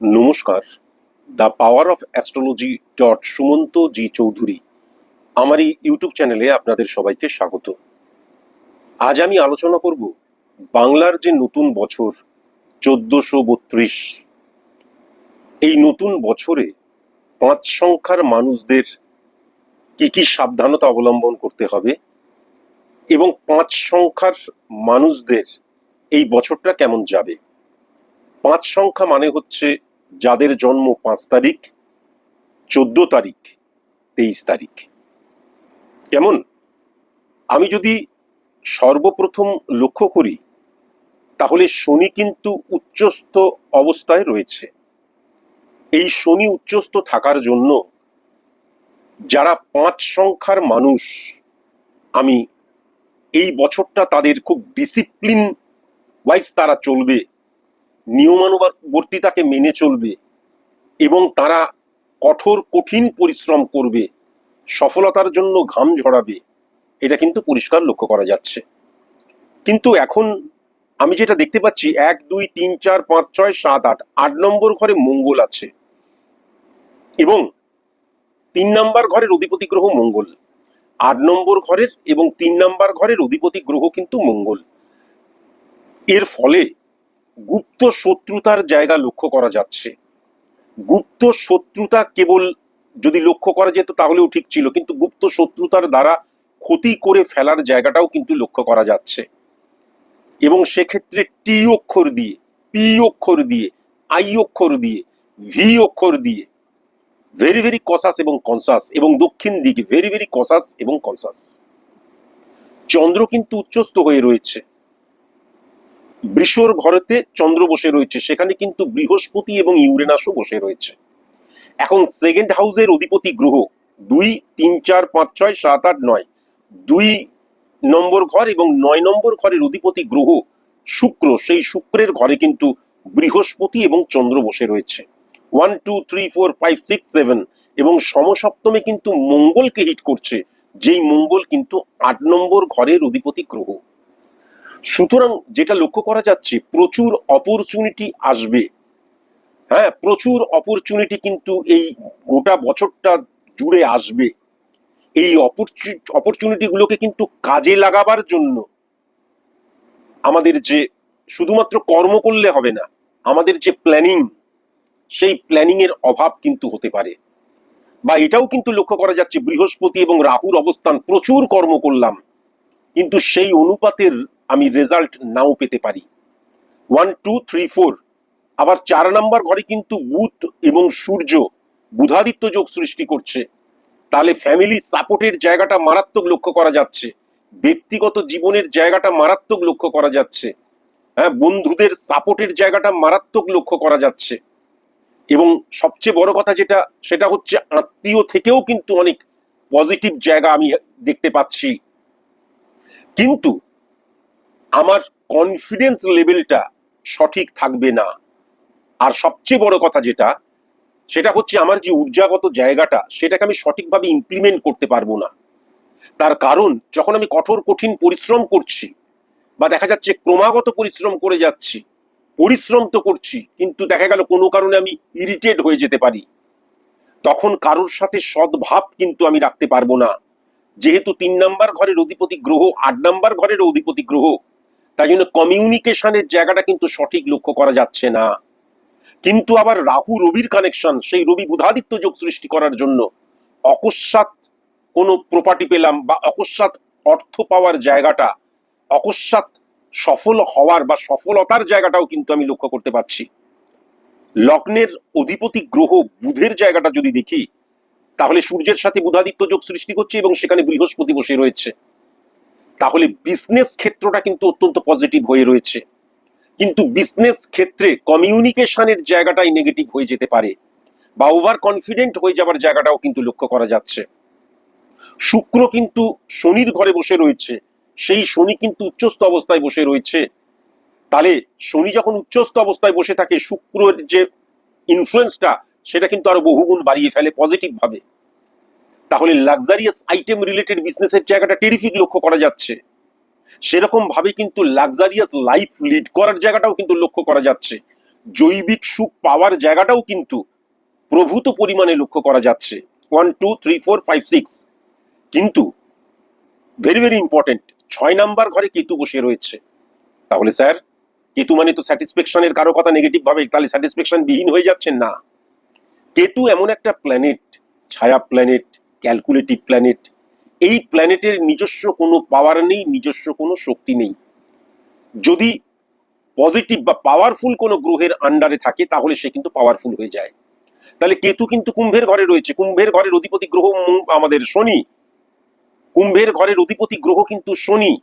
নমস্কার। The power of astrology dot Sumanta G Chowdhury আমার এই ইউটিউব চ্যানেলে আপনাদের সবাইকে স্বাগত। আজ আমি আলোচনা করব বাংলার যে নতুন বছর, চোদ্দশো বত্রিশ। এই নতুন বছরে পাঁচ সংখ্যার মানুষদের কি কি সাবধানতা অবলম্বন করতে হবে এবং পাঁচ সংখ্যার মানুষদের এই বছরটা কেমন যাবে? পাঁচ সংখ্যা মানে হচ্ছে যাদের জন্ম পাঁচ তারিখ, চোদ্দ তারিখ, তেইশ তারিখ। কেমন? আমি যদি সর্বপ্রথম লক্ষ্য করি, তাহলে শনি কিন্তু উচ্চস্থ অবস্থায় রয়েছে। এই শনি উচ্চস্থ থাকার জন্য যারা পাঁচ সংখ্যার মানুষ, আমি এই বছরটা তাদের খুব ডিসিপ্লিন ওয়াইজ তারা চলবে। নিয়মানুবর্তিতাকে মেনে চলবে এবং তারা কঠোর, কঠিন পরিশ্রম করবে, সফলতার জন্য ঘাম ঝরাবে, এটা কিন্তু পরিষ্কার লক্ষ্য করা যাচ্ছে। কিন্তু এখন আমি যেটা দেখতে পাচ্ছি, এক, দুই, তিন, চার, পাঁচ, ছয়, সাত, আট আট নম্বর ঘরে মঙ্গল আছে এবং তিন নম্বর ঘরের অধিপতি গ্রহ মঙ্গল। আট নম্বর ঘরের এবং তিন নম্বর ঘরের অধিপতি গ্রহ কিন্তু মঙ্গল। এর ফলে গুপ্ত শত্রুতার জায়গা লক্ষ্য করা যাচ্ছে। গুপ্ত শত্রুতা কেবল যদি লক্ষ্য করা যেত তাহলেও ঠিক ছিল, কিন্তু গুপ্ত শত্রুতার দ্বারা ক্ষতি করে ফেলার জায়গাটাও কিন্তু লক্ষ্য করা যাচ্ছে। এবং সেক্ষেত্রে টি অক্ষর দিয়ে পি অক্ষর দিয়ে আই অক্ষর দিয়ে ভি অক্ষর দিয়ে ভেরি ভেরি কসাস এবং কনসাস এবং দক্ষিণ দিকে ভেরি ভেরি কসাস এবং কনসাস চন্দ্র কিন্তু উচ্চস্থ হয়ে রয়েছে। বৃষর ঘরেতে চন্দ্র বসে রয়েছে। সেখানে কিন্তু বৃহস্পতি এবং ইউরেনাসও বসে রয়েছে। এখন সেকেন্ড হাউসের অধিপতি গ্রহ দুই, তিন, চার, পাঁচ, ছয়, সাত, আট, নয়। দুই নম্বর ঘর এবং নয় নম্বর ঘরের অধিপতি গ্রহ শুক্র। সেই শুক্রের ঘরে কিন্তু বৃহস্পতি এবং চন্দ্র বসে রয়েছে। One two three four five six seven এবং সমসপ্তমে কিন্তু মঙ্গলকে হিট করছে। যেই মঙ্গল কিন্তু আট নম্বর ঘরের অধিপতি গ্রহ। সুতরাং যেটা লক্ষ্য করা যাচ্ছে, প্রচুর অপরচুনিটি আসবে। হ্যাঁ প্রচুর অপরচুনিটি কিন্তু এই গোটা বছরটা জুড়ে আসবে। এই অপরচুনিটিগুলোকে কিন্তু কাজে লাগাবার জন্য আমাদের যে, শুধুমাত্র কর্ম করলে হবে না, আমাদের যে প্ল্যানিং সেই প্ল্যানিং এর অভাব কিন্তু হতে পারে। বা এটাও কিন্তু লক্ষ্য করা যাচ্ছে, বৃহস্পতি এবং রাহুর অবস্থান, প্রচুর কর্ম করলাম। কিন্তু সেই অনুপাতের আমি রেজাল্ট নাও পেতে পারি। ওয়ান টু থ্রি ফোর আবার চার নাম্বার ঘরে কিন্তু বুধ এবং সূর্য বুধাদিত্য যোগ সৃষ্টি করছে। তাহলে ফ্যামিলি সাপোর্টের জায়গাটা মারাত্মক লক্ষ্য করা যাচ্ছে। ব্যক্তিগত জীবনের জায়গাটা মারাত্মক লক্ষ্য করা যাচ্ছে। হ্যাঁ বন্ধুদের সাপোর্টের জায়গাটা মারাত্মক লক্ষ্য করা যাচ্ছে। এবং সবচেয়ে বড় কথা যেটা, সেটা হচ্ছে আত্মীয় থেকেও কিন্তু অনেক পজিটিভ জায়গা আমি দেখতে পাচ্ছি। কিন্তু আমার কনফিডেন্স লেভেলটা সঠিক থাকবে না। আর সবচেয়ে বড় কথা যেটা, সেটা হচ্ছে আমার যে ঊর্জাগত জায়গাটা, সেটাকে আমি সঠিকভাবে ইমপ্লিমেন্ট করতে পারব না। তার কারণ, যখন আমি কঠোর, কঠিন পরিশ্রম করছি, বা দেখা যাচ্ছে ক্রমাগত পরিশ্রম করে যাচ্ছি, পরিশ্রম তো করছি, কিন্তু দেখা গেল কোনো কারণে আমি ইরিটেট হয়ে যেতে পারি। তখন কারোর সাথে সদ্ভাব কিন্তু আমি রাখতে পারব না। যেহেতু তিন নাম্বার ঘরের অধিপতি গ্রহ, আট নাম্বার ঘরের অধিপতি গ্রহ তাই জন্য কমিউনিকেশনের জায়গাটা কিন্তু সঠিক লক্ষ্য করা যাচ্ছে না। কিন্তু আবার রাহু রবির কানেকশন সেই রবি বুধাদিত্য যোগ সৃষ্টি করার জন্য অকস্মাৎ কোনো প্রপার্টি পেলাম বা অকস্মাৎ অর্থ পাওয়ার জায়গাটা, অকস্মাৎ সফল হওয়ার বা সফলতার জায়গাটাও কিন্তু আমি লক্ষ্য করতে পারছি। লগ্নের অধিপতি গ্রহ বুধের জায়গাটা যদি দেখি, তাহলে সূর্যের সাথে বুধাদিত্য যোগ সৃষ্টি করছে এবং সেখানে বৃহস্পতি বসে রয়েছে। তাহলে বিজনেস ক্ষেত্রটা কিন্তু অত্যন্ত পজিটিভ হয়ে রয়েছে। কিন্তু বিজনেস ক্ষেত্রে কমিউনিকেশনের জায়গাটাই নেগেটিভ হয়ে যেতে পারে বা ওভার কনফিডেন্ট হয়ে যাবার জায়গাটাও কিন্তু লক্ষ্য করা যাচ্ছে। শুক্র কিন্তু শনির ঘরে বসে রয়েছে, সেই শনি কিন্তু উচ্চস্থ অবস্থায় বসে রয়েছে। তাহলে শনি যখন উচ্চস্থ অবস্থায় বসে থাকে, শুক্রের যে ইনফ্লুয়েন্সটা সেটা কিন্তু আরও বহুগুণ বাড়িয়ে ফেলে পজিটিভ ভাবে। তাহলে লাক্সারিয়াস আইটেম রিলেটেড বিজনেসের জায়গাটা টেরিফিক লক্ষ্য করা যাচ্ছে। সেরকম ভাবে কিন্তু লাক্সারিয়াস লাইফ লিড করার জায়গাটাও কিন্তু লক্ষ্য করা যাচ্ছে। জৈবিক সুখ পাওয়ার জায়গাটাও কিন্তু প্রভূত পরিমাণে লক্ষ্য করা যাচ্ছে। One two three four five six কিন্তু ভেরি ভেরি ইম্পর্টেন্ট ছয় নাম্বার ঘরে কেতু বসে রয়েছে। তাহলে স্যার, কেতু মানে তো স্যাটিসফ্যাকশনের কারও কথা নেগেটিভ ভাবে, তাহলে স্যাটিসফ্যাকশন বিহীন হয়ে যাচ্ছে না। কেতু এমন একটা প্ল্যানেট ছায়া প্ল্যানেট ক্যালকুলেটিভ প্ল্যানেট এই প্ল্যানেটের নিজস্ব কোনো পাওয়ার নেই, নিজস্ব কোনো শক্তি নেই। যদি পজিটিভ বা পাওয়ারফুল কোনো গ্রহের আন্ডারে থাকে, তাহলে সে কিন্তু পাওয়ারফুল হয়ে যায়। তাহলে কেতু কিন্তু কুম্ভের ঘরে রয়েছে। কুম্ভের ঘরের অধিপতি গ্রহ আমাদের শনি। কুম্ভের ঘরের অধিপতি গ্রহ কিন্তু শনি।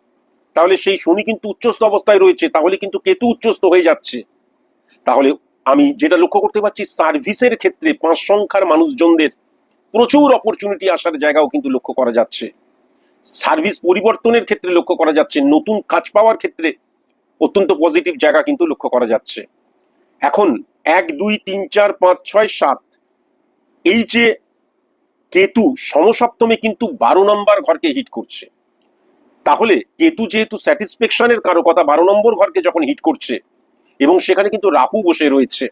তাহলে সেই শনি কিন্তু উচ্চস্থ অবস্থায় রয়েছে, তাহলে কিন্তু কেতু উচ্চস্থ হয়ে যাচ্ছে। তাহলে আমি যেটা লক্ষ্য করতে পারছি সার্ভিসের ক্ষেত্রে পাঁচ সংখ্যার মানুষজনদের প্রচুর অপরচুনিটি আসার জায়গাও কিন্তু লক্ষ্য করা যাচ্ছে। সার্ভিস পরিবর্তনের ক্ষেত্রে লক্ষ্য করা যাচ্ছে, নতুন কাজ পাওয়ার ক্ষেত্রে অত্যন্ত পজিটিভ জায়গা কিন্তু লক্ষ্য করা যাচ্ছে। এখন এক, দুই, তিন, চার, পাঁচ, ছয়, সাত, এই যে কেতু সমসপ্তমে কিন্তু বারো নম্বর ঘরকে হিট করছে। তাহলে কেতু যেহেতু স্যাটিসফ্যাকশনের কারও কথা বারো নম্বর ঘরকে যখন হিট করছে, এবং সেখানে কিন্তু রাহু বসে রয়েছে,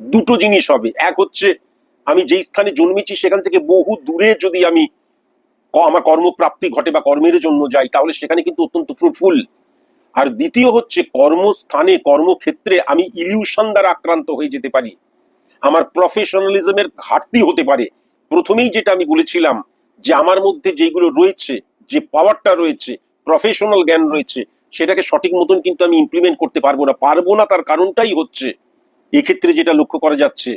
দুটো জিনিস হবে। এক হচ্ছে আমি যেই স্থানে জন্মেছি, সেখান থেকে বহু দূরে যদি আমি আমার কর্মপ্রাপ্তি ঘটে বা কর্মের জন্য যাই, তাহলে সেখানে কিন্তু অত্যন্ত ফ্রুটফুল আর দ্বিতীয় হচ্ছে কর্মস্থানে, কর্মক্ষেত্রে আমি ইলিউশন দ্বারা আক্রান্ত হয়ে যেতে পারি। আমার প্রফেশনালিজমের ঘাটতি হতে পারে। প্রথমেই যেটা আমি বলেছিলাম যে আমার মধ্যে যেগুলো রয়েছে, যে পাওয়ারটা রয়েছে প্রফেশনাল জ্ঞান রয়েছে, সেটাকে সঠিক মতন কিন্তু আমি ইমপ্লিমেন্ট করতে পারব না। পারব না তার কারণটাই হচ্ছে, এক্ষেত্রে যেটা লক্ষ্য করা যাচ্ছে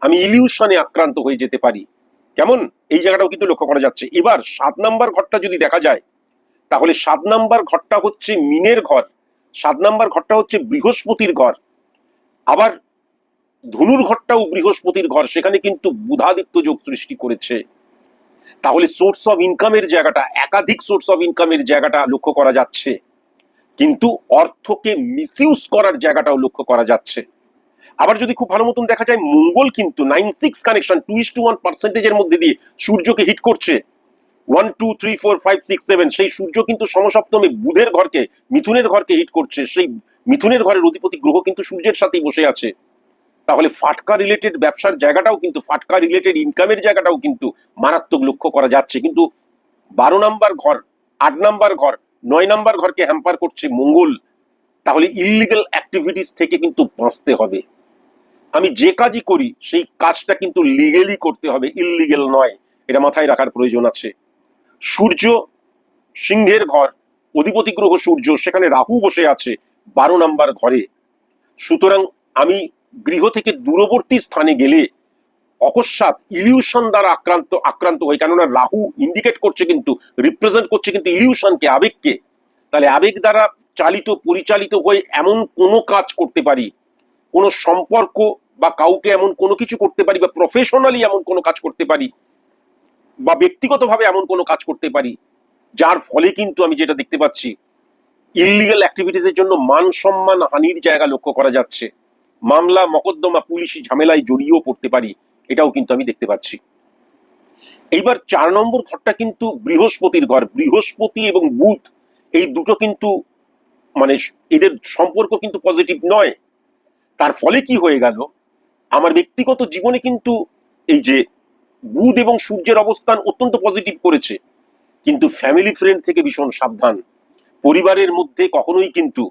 আমি ইলিউশনে আক্রান্ত হয়ে যেতে পারি। কেমন? এই জায়গাটাও কিন্তু লক্ষ্য করা যাচ্ছে। এবার সাত নাম্বার ঘরটা যদি দেখা যায়, তাহলে সাত নাম্বার ঘরটা হচ্ছে মিনের ঘর, সাত নাম্বার ঘরটা হচ্ছে বৃহস্পতির ঘর। আবার ধনুর ঘরটাও বৃহস্পতির ঘর, সেখানে কিন্তু বুধাদিত্য যোগ সৃষ্টি করেছে। তাহলে সোর্স অফ ইনকামের জায়গাটা, একাধিক সোর্স অফ ইনকামের জায়গাটা লক্ষ্য করা যাচ্ছে। কিন্তু অর্থকে মিসইউজ করার জায়গাটাও লক্ষ্য করা যাচ্ছে। আবার যদি খুব ভালো মতন দেখা যায়, মঙ্গল কিন্তু nine six connection two is two one পার্সেন্টেজের মধ্যে দিয়ে সূর্যকে হিট করছে। One two three four five six seven সেই সূর্য কিন্তু সমসপ্তমে বুধের ঘরকে, মিথুনের ঘরকে হিট করছে। সেই মিথুনের ঘরের অধিপতি গ্রহ কিন্তু সূর্যের সাথেই বসে আছে। তাহলে ফাটকা রিলেটেড ব্যবসার জায়গাটাও কিন্তু, ফাটকা রিলেটেড ইনকামের জায়গাটাও কিন্তু মারাত্মক লক্ষ্য করা যাচ্ছে। কিন্তু বারো নাম্বার ঘর, আট নাম্বার ঘর, নয় নাম্বার ঘরকে হ্যাম্পার করছে মঙ্গল। তাহলে ইলিগাল অ্যাক্টিভিটিস থেকে কিন্তু বাঁচতে হবে। আমি যে কাজই করি, সেই কাজটা কিন্তু লিগেলি করতে হবে ইললিগেল নয়। এটা মাথায় রাখার প্রয়োজন আছে। সূর্য সিংহের ঘর, অধিপতি গ্রহ সূর্য, সেখানে রাহু বসে আছে বারো নাম্বার ঘরে। সুতরাং আমি গৃহ থেকে দূরবর্তী স্থানে গেলে অকস্মাৎ ইলিউশন দ্বারা আক্রান্ত আক্রান্ত হই। কেননা রাহু ইন্ডিকেট করছে কিন্তু রিপ্রেজেন্ট করছে কিন্তু ইলিউশনকে আবেগকে। তাহলে আবেগ দ্বারা চালিত, পরিচালিত হয়ে এমন কোনো কাজ করতে পারি, কোনো সম্পর্ক বা কাউকে এমন কোনো কিছু করতে পারি বা প্রফেশনালি এমন কোনো কাজ করতে পারি বা ব্যক্তিগতভাবে এমন কোনো কাজ করতে পারি, যার ফলে কিন্তু আমি যেটা দেখতে পাচ্ছি ইলিগাল অ্যাক্টিভিটিসের জন্য মান সম্মান হানির জায়গা লক্ষ্য করা যাচ্ছে। মামলা, মকদ্দমা, পুলিশি ঝামেলায় জড়িয়েও পড়তে পারি, এটাও কিন্তু আমি দেখতে পাচ্ছি। এইবার চার নম্বর ঘরটা কিন্তু বৃহস্পতির ঘর, বৃহস্পতি এবং বুধ, এই দুটো কিন্তু মানে এদের সম্পর্ক কিন্তু পজিটিভ নয়। তার ফলে কি হয়ে গেল? আমার ব্যক্তিগত জীবনে কিন্তু এই যে বুধ এবং সূর্যের অবস্থান অত্যন্ত পজিটিভ করেছে। কিন্তু ফ্যামিলি ফ্রেন্ড থেকে ভীষণ সাবধান। পরিবারের মধ্যে কখনোই কিন্তু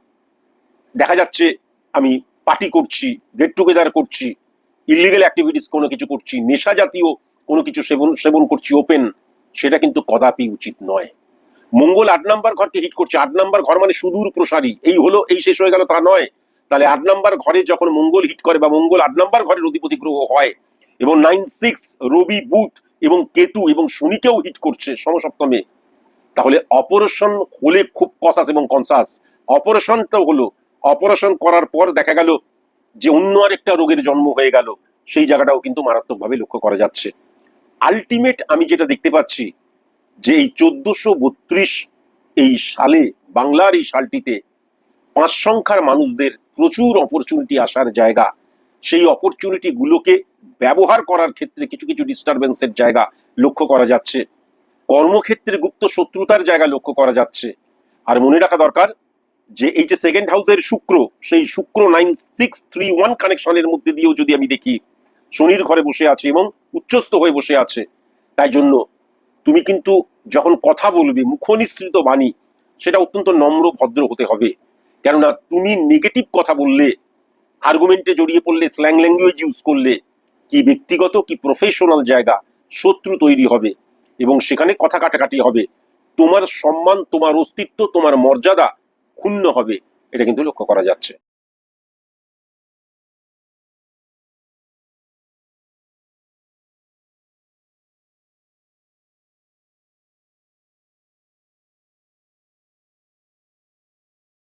দেখা যাচ্ছে আমি পার্টি করছি গেট টুগেদার করছি ইলিগেল অ্যাক্টিভিটিস কোনো কিছু করছি, নেশা জাতীয় কোনো কিছু সেবন সেবন করছি ওপেন সেটা কিন্তু কদাপি উচিত নয়। মঙ্গল আট নাম্বার ঘরকে হিট করছে। আট নাম্বার ঘর মানে সুদূর প্রসারী এই হলো, এই শেষ হয়ে গেল, তা নয়। তাহলে আট নাম্বার ঘরে যখন মঙ্গল হিট করে বা মঙ্গল আট নাম্বার ঘরের অধিপতি গ্রহ হয়, এবং নাইন সিক্স রবি বুধ এবং কেতু এবং শনিকেও হিট করছে সমসপ্তমে, তাহলে অপারেশন হলে খুব কসাস এবং কনসাস অপারেশনটা হলো অপারেশন করার পর দেখা গেল যে অন্য আরেকটা রোগের জন্ম হয়ে গেল, সেই জায়গাটাও কিন্তু মারাত্মকভাবে লক্ষ্য করা যাচ্ছে। আলটিমেট আমি যেটা দেখতে পাচ্ছি, যে এই চোদ্দশো বত্রিশ এই সালে, বাংলার এই সালটিতে পাঁচ সংখ্যার মানুষদের প্রচুর অপরচুনিটি আসার জায়গা। সেই অপরচুনিটি গুলোকে ব্যবহার করার ক্ষেত্রে কিছু কিছু ডিস্টারবেন্সের জায়গা লক্ষ্য করা যাচ্ছে। কর্মক্ষেত্রে গুপ্ত শত্রুতার জায়গা লক্ষ্য করা যাচ্ছে। আর মনে রাখা দরকার যে এই যে সেকেন্ড হাউসের শুক্র, সেই শুক্র নাইন সিক্স থ্রি ওয়ান কানেকশনের মধ্যে দিয়েও যদি আমি দেখি, শনির ঘরে বসে আছে এবং উচ্চস্থ হয়ে বসে আছে। তাই জন্য তুমি কিন্তু যখন কথা বলবে, মুখনিসৃত বাণী, সেটা অত্যন্ত নম্র, ভদ্র হতে হবে। কেননা তুমি নেগেটিভ কথা বললে আর্গুমেন্টে জড়িয়ে পড়লে স্ল্যাং ল্যাঙ্গুয়েজ ইউজ করলে, কি ব্যক্তিগত, কি প্রফেশনাল জায়গা শত্রু তৈরি হবে এবং সেখানে কথা কাটাকাটি হবে। তোমার সম্মান, তোমার অস্তিত্ব, তোমার মর্যাদা ক্ষুণ্ণ হবে। এটা কিন্তু লক্ষ্য করা যাচ্ছে।